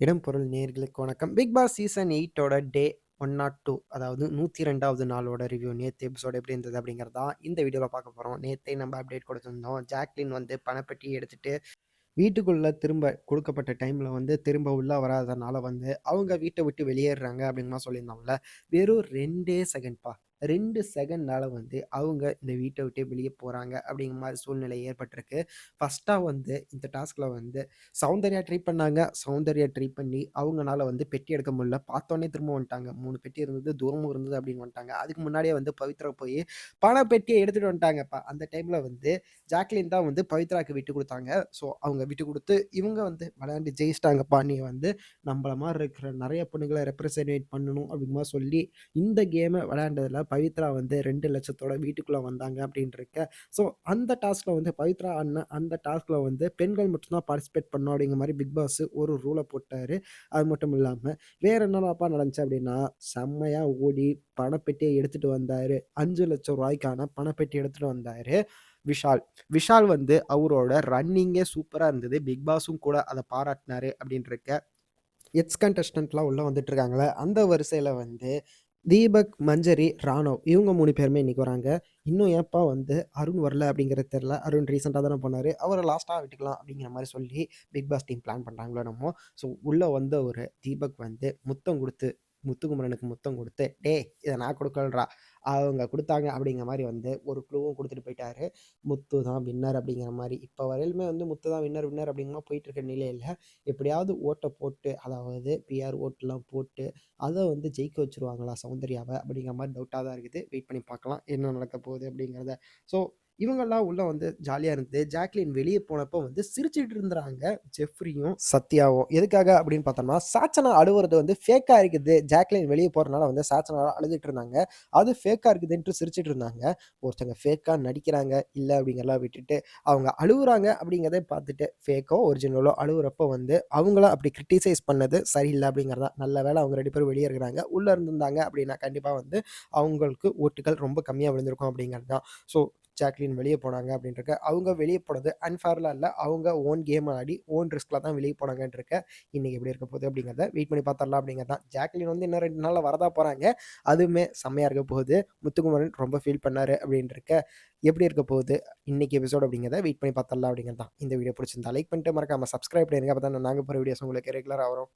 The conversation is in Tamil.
இடம் பொருள் நேர்களுக்கு வணக்கம். பிக் பாஸ் சீசன் எயிட்டோட டே ஒன் நாட் டூ அதாவது நூற்றி ரெண்டாவது நாளோட ரிவ்யூ நேற்று எபிசோடு எப்படி இருந்தது அப்படிங்கிறதா இந்த வீடியோவில் பார்க்க போகிறோம் நேற்றே நம்ம அப்டேட் கொடுத்துருந்தோம். ஜாக்லின் வந்து பணப்பெட்டி எடுத்துகிட்டு வீட்டுக்குள்ளே திரும்ப கொடுக்கப்பட்ட டைமில் வந்து திரும்ப உள்ளே வராதனால வந்து அவங்க வீட்டை விட்டு வெளியேறுறாங்க அப்படிங்கலாம் சொல்லியிருந்தோம்ல. வெறும் ரெண்டே செகண்ட்ப்பா ரெண்டு செகண்ட்னால வந்து அவங்க இந்த வீட்டை விட்டே வெளியே போகிறாங்க அப்படிங்கிற மாதிரி சூழ்நிலை ஏற்பட்டிருக்கு. ஃபஸ்ட்டாக வந்து இந்த டாஸ்கில் வந்து சௌந்தர்யா ட்ரீட் பண்ணாங்க. சௌந்தர்யா ட்ரீட் பண்ணி அவங்கனால வந்து பெட்டி எடுக்க முடியல. பார்த்தோன்னே திரும்ப வந்துட்டாங்க. மூணு பெட்டி இருந்தது தூரமும் இருந்தது அப்படின்னு வந்துட்டாங்க. அதுக்கு முன்னாடியே வந்து பவித்ரா போய் பண பெட்டியை எடுத்துகிட்டு வந்துட்டாங்கப்பா. அந்த டைமில் வந்து ஜாக்லின் தான் வந்து பவித்ராக்கு விட்டு கொடுத்தாங்க. ஸோ அவங்க விட்டு கொடுத்து இவங்க வந்து விளையாண்டு ஜெயிச்சிட்டாங்கப்பா. நீ வந்து நம்மள மாதிரி இருக்கிற நிறைய பொண்ணுங்களை ரெப்ரசன்டேட் பண்ணணும் அப்படிங்கிற சொல்லி இந்த கேமை விளையாண்டதில் பவித்ரா வந்து ரெண்டு லட்சத்தோட வீட்டுக்குள்ளே வந்தாங்க அப்படின்ட்டு ஸோ அந்த டாஸ்கில் வந்து பவித்ரா அண்ணன் அந்த டாஸ்கில் வந்து பெண்கள் மட்டும்தான் பார்ட்டிசிபேட் பண்ணோம் அப்படிங்கிற மாதிரி பிக் பாஸ் ஒரு ரூலை போட்டார். அது மட்டும் இல்லாமல் வேற என்னப்பா நடந்துச்சு அப்படின்னா செம்மையாக ஓடி பணப்பெட்டியை எடுத்துகிட்டு வந்தார். அஞ்சு லட்சம் ரூபாய்க்கான பணப்பெட்டி எடுத்துகிட்டு வந்தார் விஷால். விஷால் வந்து அவரோட ரன்னிங்கே சூப்பராக இருந்தது. பிக் பாஸும் கூட அதை பாராட்டினாரு அப்படின்ட்டு எக்ஸ் கண்டஸ்டன்ட்லாம் உள்ளே வந்துட்டு இருக்காங்களே அந்த வரிசையில் வந்து தீபக், மஞ்சரி, ராணவ் இவங்க மூணு பேருமே இன்னைக்கு வராங்க. இன்னும் ஏன்ப்பா வந்து அருண் வரல அப்படிங்கிறது தெரில அருண் ரீசெண்டாக தானே போனார். அவரை லாஸ்ட்டாக விட்டுக்கலாம் அப்படிங்கிற மாதிரி சொல்லி பிக் பாஸ் டீம் பிளான் பண்ணுறாங்களோ நம்ம ஸோ உள்ளே வந்த ஒரு தீபக் வந்து முத்தம் கொடுத்து முத்துக்குமரனுக்கு முத்தம் கொடுத்து டே இதை நான் கொடுக்கலடா. அவங்க கொடுத்தாங்க. அப்படிங்கிற மாதிரி வந்து ஒரு க்ளூவும் கொடுத்துட்டு போயிட்டாரு. முத்து தான் வின்னர் அப்படிங்கிற மாதிரி. இப்போ வரையிலுமே வந்து முத்து தான் வின்னர் வின்னர் அப்படிங்கிற போயிட்டு இருக்க நிலையில் எப்படியாவது ஓட்டை போட்டு அதாவது பிஆர் ஓட்டெலாம் போட்டு அதை வந்து ஜெயிக்க வச்சுருவாங்களா சௌந்தர்யாவை அப்படிங்கிற மாதிரி டவுட்டாக தான் இருக்குது. வெயிட் பண்ணி பார்க்கலாம் என்ன நடக்க போகுது அப்படிங்கிறத. ஸோ இவங்கெல்லாம் உள்ள வந்து ஜாலியாக இருந்தது ஜாக்லின் வெளியே போனப்போ வந்து சிரிச்சிட்டு இருந்தாங்க ஜெஃப்ரியும் சத்யாவும். எதுக்காக அப்படின்னு பார்த்தோம்னா சாச்சனா அழுவுறது வந்து ஃபேக்காக இருக்குது. ஜாக்லின் வெளியே போகிறனால வந்து சாச்சனா அழுதுட்டு இருந்தாங்க. அது ஃபேக்காக இருக்குதுன்ட்டு சிரிச்சிட்டு இருந்தாங்க. ஒருத்தங்க ஃபேக்காக நடிக்கிறாங்க இல்லை அப்படிங்கிறலாம் விட்டுட்டு அவங்க அழுகுறாங்க அப்படிங்கிறத பார்த்துட்டு ஃபேக்கோ ஒரிஜினலோ அழுகுறப்போ வந்து அவங்கள அப்படி கிரிட்டிசைஸ் பண்ணது சரியில்லை அப்படிங்கிறதா. நல்ல வேலை அவங்க ரெண்டு பேரும் வெளியே இருக்கிறாங்க. உள்ளே இருந்திருந்தாங்க அப்படின்னா கண்டிப்பாக வந்து அவங்களுக்கு ஓட்டுகள் ரொம்ப கம்மியாக விழுந்திருக்கும் அப்படிங்கிறது தான் ஸோ ஜாக்லின் வெளியே போனாங்க அப்படின்ட்டு அவங்க வெளியே போனது அன்ஃபேர்லாம் இல்லை. அவங்க ஓன் கேம் ஆடி ஓன் ரிஸ்கில் தான் வெளியே போனாங்கன்றிருக்க. இன்றைக்கி எப்படி இருக்க போகுது அப்படிங்கிறத வெயிட் பண்ணி பார்த்தரலாம் அப்படிங்கிறது தான் ஜாக்லின் வந்து இன்னும் ரெண்டு நாளில் வரதா போகிறாங்க அதுவுமே செம்மையாக இருக்க போகுது. முத்துக்குமரன் ரொம்ப ஃபீல் பண்ணார் அப்படின்ட்டு எப்படி இருக்க போகுது? இன்றைக்கி எபிசோட் அப்படிங்கிறத வெயிட் பண்ணி பார்த்தரலாம் அப்படிங்கிறது தான் இந்த வீடியோ பிடிச்சிருந்தா லைக் பண்ணிட்டு மறக்காமல் சப்ஸ்கிரைப் பண்ணிருங்க. அப்போ தான் நாங்கள் போகிற வீடியோஸ் உங்களுக்கு ரெகுலராக வரும்.